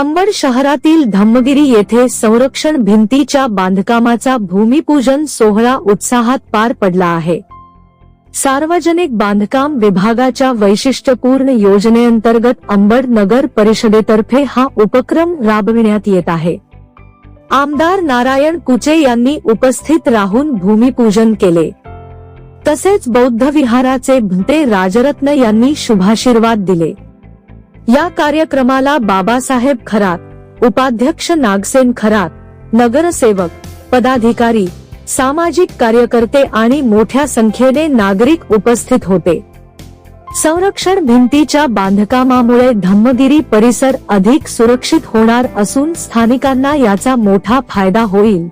अंबड शहरातील धम्मगिरी येथे संरक्षण भिंतीच्या बांधकामाचा भूमिपूजन सोहळा उत्साहात पार पडला आहे. सार्वजनिक बांधकाम विभागाच्या वैशिष्ट्यपूर्ण योजनेअंतर्गत अंबड नगर परिषदेतर्फे हा उपक्रम राबविण्यात येत आहे. आमदार नारायण कुचे यांनी उपस्थित राहून भूमिपूजन केले. तसेच बौद्ध विहाराचे भंते राजरत्न यांनी शुभाशीर्वाद दिले. या कार्यक्रमाला बाबासाहेब खरात उपाध्यक्ष नागसेन खरात नगरसेवक पदाधिकारी सामाजिक कार्यकर्ते आणि मोठ्या संख्येने नागरिक उपस्थित होते. संरक्षण भिंतीच्या बांधकामामुळे धम्मगिरी परिसर अधिक सुरक्षित होणार असून स्थानिकांना याचा मोठा फायदा होईल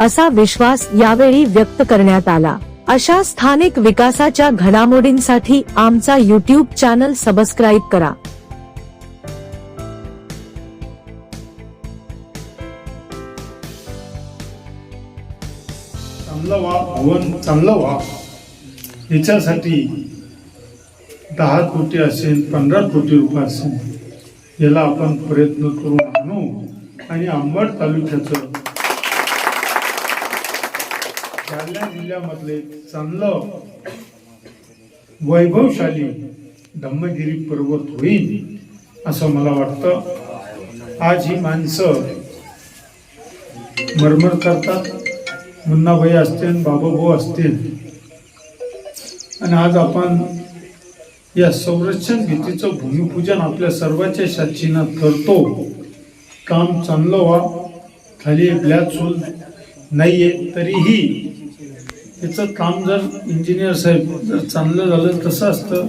असा विश्वास यावेळी व्यक्त करण्यात आला. अशा स्थानिक विकासाच्या घडामोडींसाठी आमचा युट्यूब चॅनल सबस्क्राईब करा. चांगलं व्हा भवन चांगलं व्हा याच्यासाठी दहा कोटी असेल पंधरा कोटी रुपये असेल याला आपण प्रयत्न करून आणू आणि अंबड तालुक्याचं जालना जिल्ह्यामधले चांगलं वैभवशाली धम्मगिरी पर्वत होईल असं मला वाटतं. आज ही माणसं मरमर करतात. मुन्नाभाई असतील बाबाभाऊ असतील. आणि आज आपण या संरक्षण भीतीचं भूमिपूजन आपल्या सर्वांच्या साक्षीनं करतो. काम चांगलं व्हा. खाली ब्लॅक सोल नाही आहे तरीही त्याचं काम जर इंजिनियर साहेब जर चांगलं झालं तसं असतं.